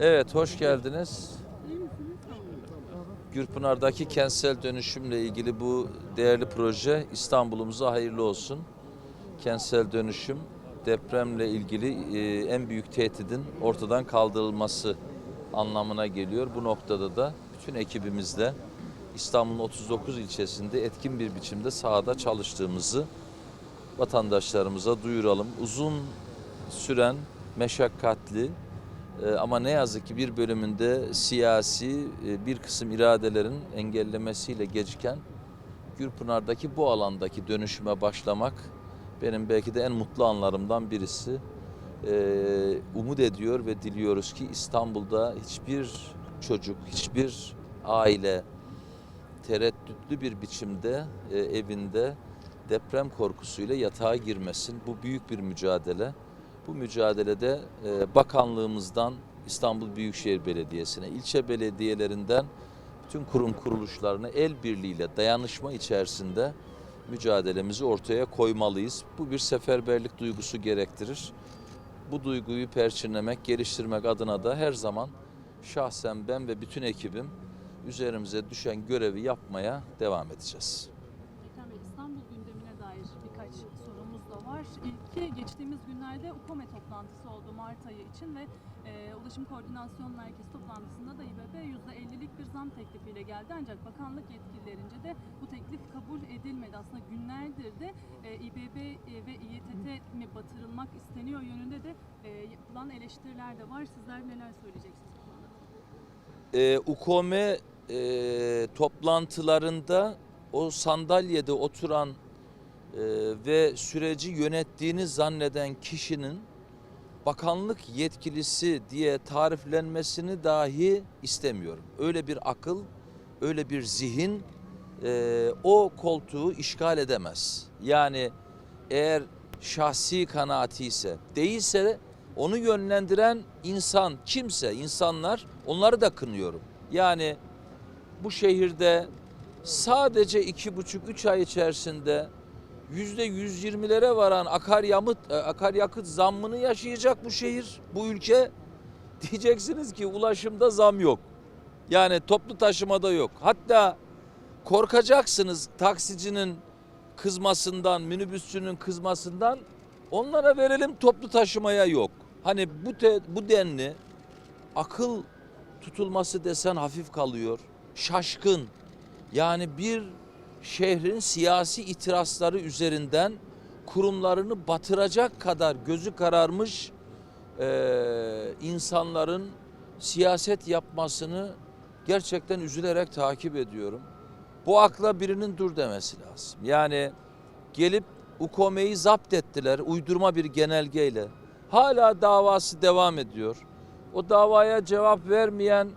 Evet, hoş geldiniz. Gürpınar'daki kentsel dönüşümle ilgili bu değerli proje İstanbul'umuza hayırlı olsun. Kentsel dönüşüm depremle ilgili e, en büyük tehdidin ortadan kaldırılması anlamına geliyor. Bu noktada da bütün ekibimizle İstanbul'un 39 ilçesinde etkin bir biçimde sahada çalıştığımızı vatandaşlarımıza duyuralım. Uzun süren meşakkatli e, ama ne yazık ki bir bölümünde siyasi e, bir kısım iradelerin engellemesiyle geciken Gürpınar'daki bu alandaki dönüşüme başlamak benim belki de en mutlu anlarımdan birisi. E, umut ediyor ve diliyoruz ki İstanbul'da hiçbir çocuk, hiçbir aile tereddütlü bir biçimde e, evinde deprem korkusuyla yatağa girmesin. Bu büyük bir mücadele. Bu mücadelede e, bakanlığımızdan İstanbul Büyükşehir Belediyesi'ne, ilçe belediyelerinden bütün kurum kuruluşlarına el birliğiyle dayanışma içerisinde mücadelemizi ortaya koymalıyız. Bu bir seferberlik duygusu gerektirir. Bu duyguyu perçinlemek, geliştirmek adına da her zaman şahsen ben ve bütün ekibim üzerimize düşen görevi yapmaya devam edeceğiz. İstanbul gündemine dair birkaç sorumuz da var. İlki geçtiğimiz günlerde UKOME toplantısı oldu Mart ayı için ve e, Ulaşım Koordinasyon Merkezi toplantısında da İBB %50'lik bir zam teklifiyle geldi. Ancak bakanlık yetkililerince de bu teklif kabul edilmedi. Aslında günlerdir de e, İBB e, ve İETT mi batırılmak isteniyor yönünde de e, yapılan eleştiriler de var. Sizler neler söyleyeceksiniz? E, UKOME e, toplantılarında o sandalyede oturan e, ve süreci yönettiğini zanneden kişinin bakanlık yetkilisi diye tariflenmesini dahi istemiyorum. Öyle bir akıl, öyle bir zihin e, o koltuğu işgal edemez. Yani eğer şahsi kanaati ise değilse onu yönlendiren insan kimse insanlar onları da kınıyorum. Yani bu şehirde sadece iki buçuk üç ay içerisinde yüzde 120'lere varan akaryakıt, e, akaryakıt zammını yaşayacak bu şehir, bu ülke. Diyeceksiniz ki ulaşımda zam yok. Yani toplu taşımada yok. Hatta korkacaksınız taksicinin kızmasından, minibüsçünün kızmasından. Onlara verelim toplu taşımaya yok. Hani bu te, bu denli akıl tutulması desen hafif kalıyor. Şaşkın. Yani bir şehrin siyasi itirazları üzerinden kurumlarını batıracak kadar gözü kararmış eee, insanların siyaset yapmasını gerçekten üzülerek takip ediyorum. Bu akla birinin dur demesi lazım. Yani gelip UKOME'yi zapt ettiler uydurma bir genelgeyle. Hala davası devam ediyor. O davaya cevap vermeyen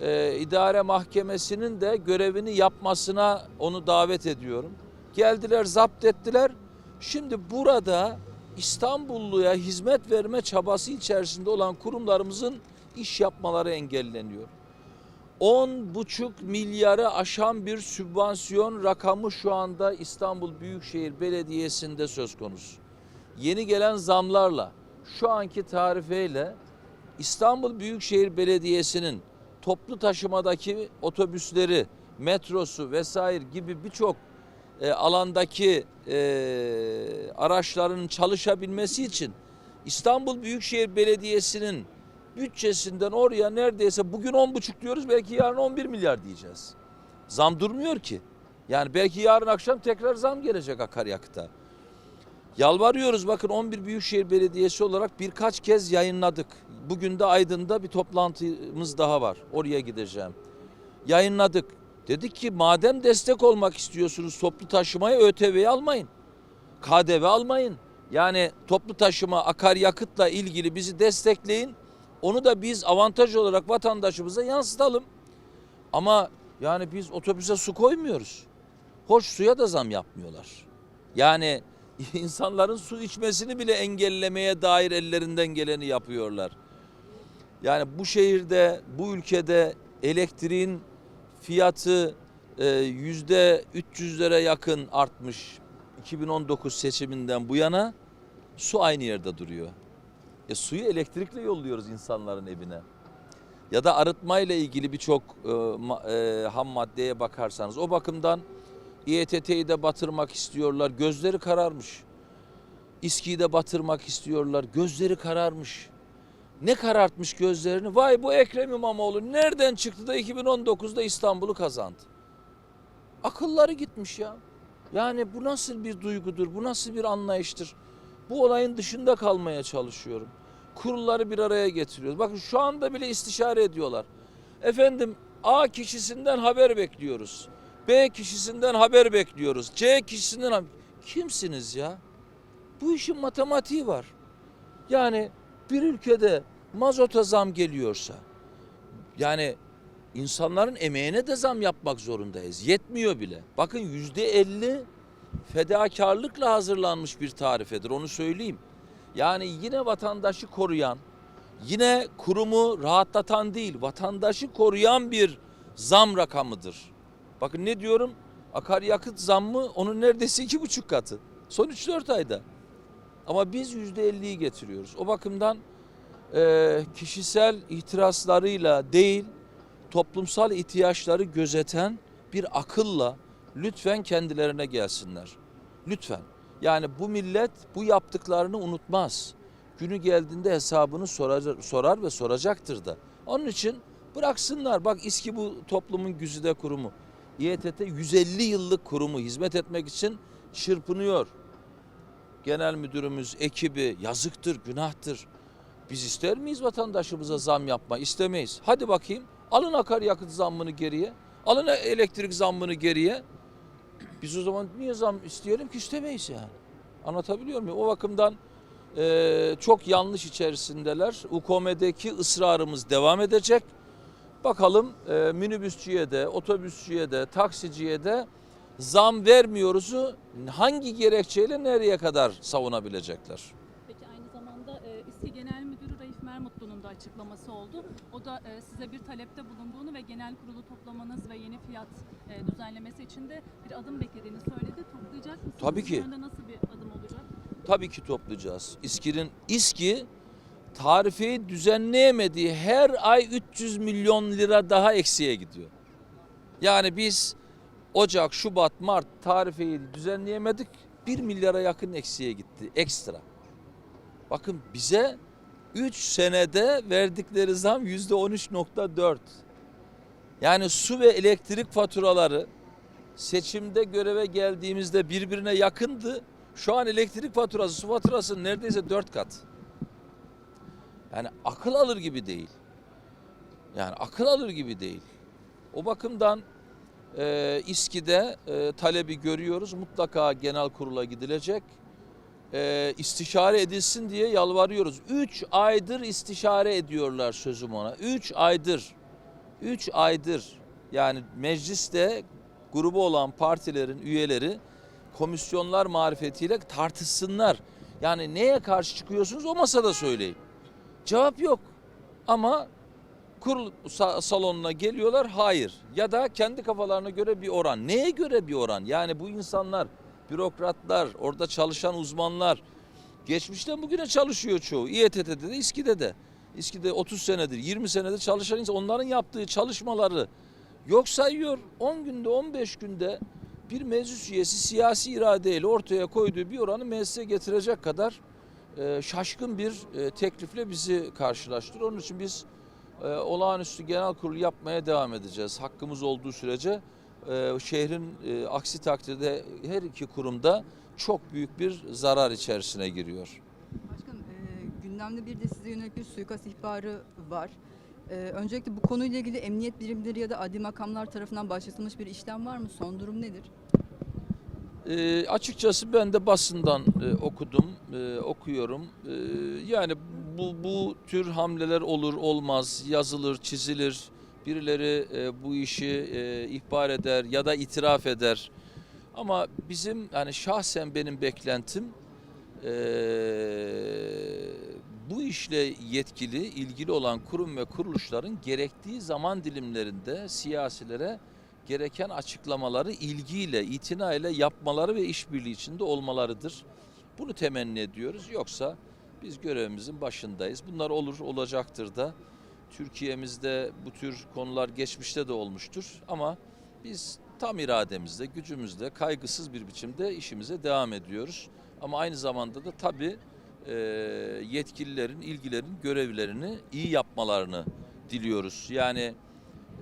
e, idare mahkemesinin de görevini yapmasına onu davet ediyorum. Geldiler zapt ettiler. Şimdi burada İstanbulluya hizmet verme çabası içerisinde olan kurumlarımızın iş yapmaları engelleniyor. 10,5 milyarı aşan bir sübvansiyon rakamı şu anda İstanbul Büyükşehir Belediyesi'nde söz konusu. Yeni gelen zamlarla şu anki tarifeyle İstanbul Büyükşehir Belediyesi'nin toplu taşımadaki otobüsleri, metrosu vesaire gibi birçok e, alandaki e, araçların çalışabilmesi için İstanbul Büyükşehir Belediyesi'nin bütçesinden oraya neredeyse bugün 10,5 diyoruz belki yarın 11 milyar diyeceğiz. Zam durmuyor ki. Yani belki yarın akşam tekrar zam gelecek akaryakıta. Yalvarıyoruz bakın 11 Büyükşehir Belediyesi olarak birkaç kez yayınladık. Bugün de Aydın'da bir toplantımız daha var. Oraya gideceğim. Yayınladık. Dedik ki madem destek olmak istiyorsunuz toplu taşımaya ÖTV'yi almayın. KDV almayın. Yani toplu taşıma akaryakıtla ilgili bizi destekleyin. Onu da biz avantaj olarak vatandaşımıza yansıtalım. Ama yani biz otobüse su koymuyoruz. Hoş suya da zam yapmıyorlar. Yani insanların su içmesini bile engellemeye dair ellerinden geleni yapıyorlar. Yani bu şehirde, bu ülkede elektriğin fiyatı e, yüzde 300'lere yakın artmış 2019 seçiminden bu yana su aynı yerde duruyor. E, suyu elektrikle yolluyoruz insanların evine. Ya da arıtmayla ilgili birçok e, e, ham maddeye bakarsanız o bakımdan İETT'yi de batırmak istiyorlar. Gözleri kararmış. İSKİ'yi de batırmak istiyorlar. Gözleri kararmış. Ne karartmış gözlerini? Vay bu Ekrem İmamoğlu nereden çıktı da 2019'da İstanbul'u kazandı? Akılları gitmiş ya. Yani bu nasıl bir duygudur? Bu nasıl bir anlayıştır? Bu olayın dışında kalmaya çalışıyorum. Kurulları bir araya getiriyoruz. Bakın şu anda bile istişare ediyorlar. Efendim A kişisinden haber bekliyoruz. B kişisinden haber bekliyoruz. C kişisinden. Kimsiniz ya? Bu işin matematiği var. Yani bir ülkede mazota zam geliyorsa yani insanların emeğine de zam yapmak zorundayız. Yetmiyor bile. Bakın yüzde elli fedakarlıkla hazırlanmış bir tarifedir onu söyleyeyim. Yani yine vatandaşı koruyan, yine kurumu rahatlatan değil, vatandaşı koruyan bir zam rakamıdır. Bakın ne diyorum? Akaryakıt zammı onun neredeyse iki buçuk katı. Son 3-4 ayda. Ama biz yüzde elliyi getiriyoruz. O bakımdan e, kişisel itirazlarıyla değil, toplumsal ihtiyaçları gözeten bir akılla lütfen kendilerine gelsinler. Lütfen. Yani bu millet bu yaptıklarını unutmaz. Günü geldiğinde hesabını sorar, sorar ve soracaktır da. Onun için bıraksınlar. Bak İSKİ bu toplumun güzide kurumu. İETT 150 yıllık kurumu hizmet etmek için çırpınıyor. Genel müdürümüz, ekibi yazıktır, günahtır. Biz ister miyiz vatandaşımıza zam yapma? İstemeyiz. Hadi bakayım alın akaryakıt zammını geriye. Alın elektrik zammını geriye. Biz o zaman niye zam isteyelim ki istemeyiz yani. Anlatabiliyor muyum? O bakımdan eee, çok yanlış içerisindeler. UKOME'deki ısrarımız devam edecek. Bakalım eee minibüsçüye de, otobüsçüye de, taksiciye de zam vermiyoruzu hangi gerekçeyle nereye kadar savunabilecekler? Peki aynı zamanda e, İSKİ Genel Müdürü Raif Mermutlu'nun da açıklaması oldu. O da e, size bir talepte bulunduğunu ve genel kurulu toplamanız ve yeni fiyat e, düzenlemesi için de bir adım beklediğini söyledi. Toplayacak mısınız? Tabii ki. yönde nasıl bir adım olacak? Tabii ki toplayacağız. İSKİ'nin İSKİ tarifeyi düzenleyemediği her ay 300 milyon lira daha eksiye gidiyor. Yani biz Ocak, Şubat, Mart tarifeyi düzenleyemedik. 1 milyara yakın eksiye gitti ekstra. Bakın bize 3 senede verdikleri zam yüzde 13.4. Yani su ve elektrik faturaları seçimde göreve geldiğimizde birbirine yakındı. Şu an elektrik faturası, su faturası neredeyse dört kat. Yani akıl alır gibi değil. Yani akıl alır gibi değil. O bakımdan e, İSKİ'de e, talebi görüyoruz. Mutlaka genel kurula gidilecek. E, istişare edilsin diye yalvarıyoruz. Üç aydır istişare ediyorlar sözüm ona. Üç aydır. Üç aydır. Yani mecliste grubu olan partilerin üyeleri komisyonlar marifetiyle tartışsınlar. Yani neye karşı çıkıyorsunuz o masada söyleyin. Cevap yok. Ama kurul sa- salonuna geliyorlar hayır. Ya da kendi kafalarına göre bir oran. Neye göre bir oran? Yani bu insanlar, bürokratlar, orada çalışan uzmanlar geçmişten bugüne çalışıyor çoğu. İETT'de de, İSKİ'de de. İSKİ'de 30 senedir, 20 senedir çalışan insan onların yaptığı çalışmaları yok sayıyor. 10 günde, 15 günde bir meclis üyesi siyasi iradeyle ortaya koyduğu bir oranı meclise getirecek kadar şaşkın bir e, teklifle bizi karşılaştırıyor. Onun için biz e, olağanüstü genel kurul yapmaya devam edeceğiz. Hakkımız olduğu sürece e, şehrin e, aksi takdirde her iki kurumda çok büyük bir zarar içerisine giriyor. Başkanım, e, gündemde bir de size yönelik bir suikast ihbarı var. E, öncelikle bu konuyla ilgili emniyet birimleri ya da adli makamlar tarafından başlatılmış bir işlem var mı? Son durum nedir? E, açıkçası ben de basından e, okudum, e, okuyorum. E, yani bu, bu tür hamleler olur olmaz, yazılır, çizilir. Birileri e, bu işi e, ihbar eder ya da itiraf eder. Ama bizim yani şahsen benim beklentim e, bu işle yetkili, ilgili olan kurum ve kuruluşların gerektiği zaman dilimlerinde siyasilere gereken açıklamaları ilgiyle, itinayla yapmaları ve işbirliği içinde olmalarıdır. Bunu temenni ediyoruz. Yoksa biz görevimizin başındayız. Bunlar olur, olacaktır da. Türkiye'mizde bu tür konular geçmişte de olmuştur ama biz tam irademizle, gücümüzle, kaygısız bir biçimde işimize devam ediyoruz. Ama aynı zamanda da tabii e, yetkililerin, ilgilerin görevlerini iyi yapmalarını diliyoruz. Yani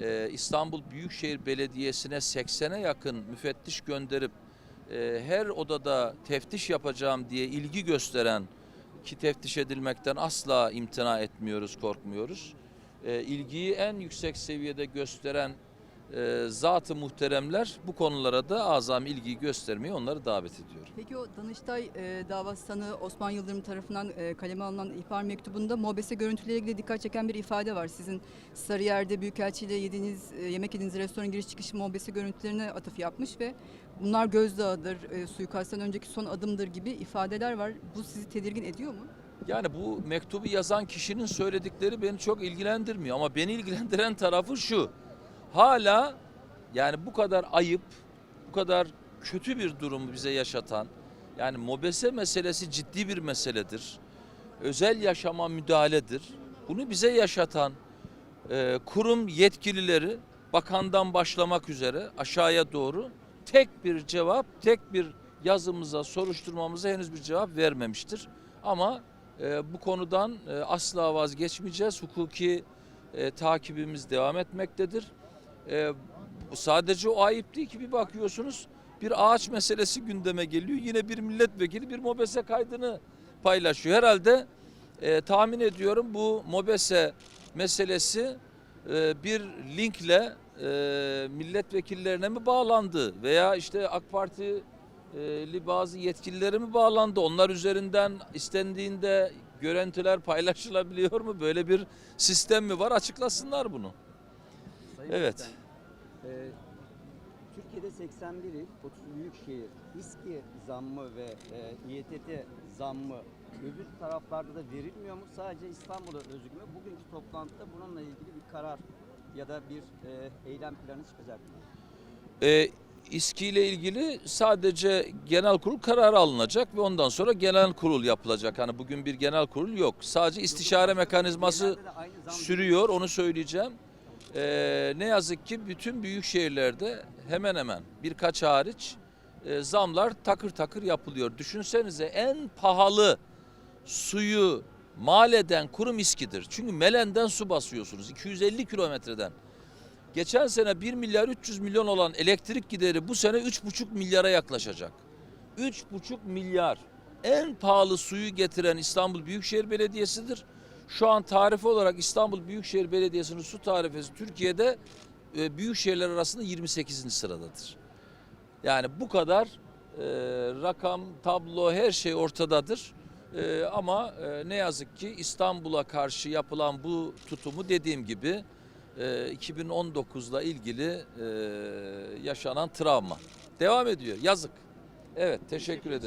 e, İstanbul Büyükşehir Belediyesi'ne 80'e yakın müfettiş gönderip e, her odada teftiş yapacağım diye ilgi gösteren ki teftiş edilmekten asla imtina etmiyoruz, korkmuyoruz. E, ilgiyi en yüksek seviyede gösteren e, zat-ı muhteremler bu konulara da azami ilgiyi göstermeye onları davet ediyorum. Peki o Danıştay e, davası sanığı Osman Yıldırım tarafından e, kaleme alınan ihbar mektubunda MOBESE görüntüleriyle ilgili dikkat çeken bir ifade var. Sizin Sarıyer'de Büyükelçiyle yediğiniz, e, yemek yediğiniz restoran giriş çıkışı MOBESE görüntülerine atıf yapmış ve bunlar gözdağıdır, e, suikastten önceki son adımdır gibi ifadeler var. Bu sizi tedirgin ediyor mu? Yani bu mektubu yazan kişinin söyledikleri beni çok ilgilendirmiyor ama beni ilgilendiren tarafı şu. Hala yani bu kadar ayıp, bu kadar kötü bir durumu bize yaşatan yani mobese meselesi ciddi bir meseledir. Özel yaşama müdahaledir. Bunu bize yaşatan e, kurum yetkilileri bakandan başlamak üzere aşağıya doğru tek bir cevap, tek bir yazımıza, soruşturmamıza henüz bir cevap vermemiştir. Ama e, bu konudan e, asla vazgeçmeyeceğiz. Hukuki e, takibimiz devam etmektedir. E, sadece o ayıp değil ki bir bakıyorsunuz bir ağaç meselesi gündeme geliyor. Yine bir milletvekili bir MOBESE kaydını paylaşıyor. Herhalde e, tahmin ediyorum bu MOBESE meselesi e, bir linkle e, milletvekillerine mi bağlandı veya işte AK Partili bazı yetkililere mi bağlandı? Onlar üzerinden istendiğinde görüntüler paylaşılabiliyor mu? Böyle bir sistem mi var? Açıklasınlar bunu. Sayın Evet. Başkan, e, Türkiye'de 81 il, 30 büyük şehir, İSKİ zammı ve e, İETT zammı öbür taraflarda da verilmiyor mu? Sadece İstanbul'a özgü mü? Bugünkü toplantıda bununla ilgili bir karar ya da bir e, eylem planı çıkacak mı? E, İSKİ ile ilgili sadece genel kurul kararı alınacak ve ondan sonra genel kurul yapılacak. Hani bugün bir genel kurul yok. Sadece istişare mekanizması sürüyor onu söyleyeceğim. Ee, ne yazık ki bütün büyük şehirlerde hemen hemen birkaç hariç e, zamlar takır takır yapılıyor. Düşünsenize en pahalı suyu mal eden kurum İSKİ'dir. Çünkü Melen'den su basıyorsunuz 250 kilometreden. Geçen sene 1 milyar 300 milyon olan elektrik gideri bu sene 3,5 milyara yaklaşacak. 3,5 milyar. En pahalı suyu getiren İstanbul Büyükşehir Belediyesi'dir. Şu an tarife olarak İstanbul Büyükşehir Belediyesi'nin su tarifesi Türkiye'de e, büyük şehirler arasında 28. sıradadır. Yani bu kadar e, rakam, tablo her şey ortadadır. E, ama e, ne yazık ki İstanbul'a karşı yapılan bu tutumu dediğim gibi e, 2019'la ilgili e, yaşanan travma. Devam ediyor. Yazık. Evet teşekkür ederim.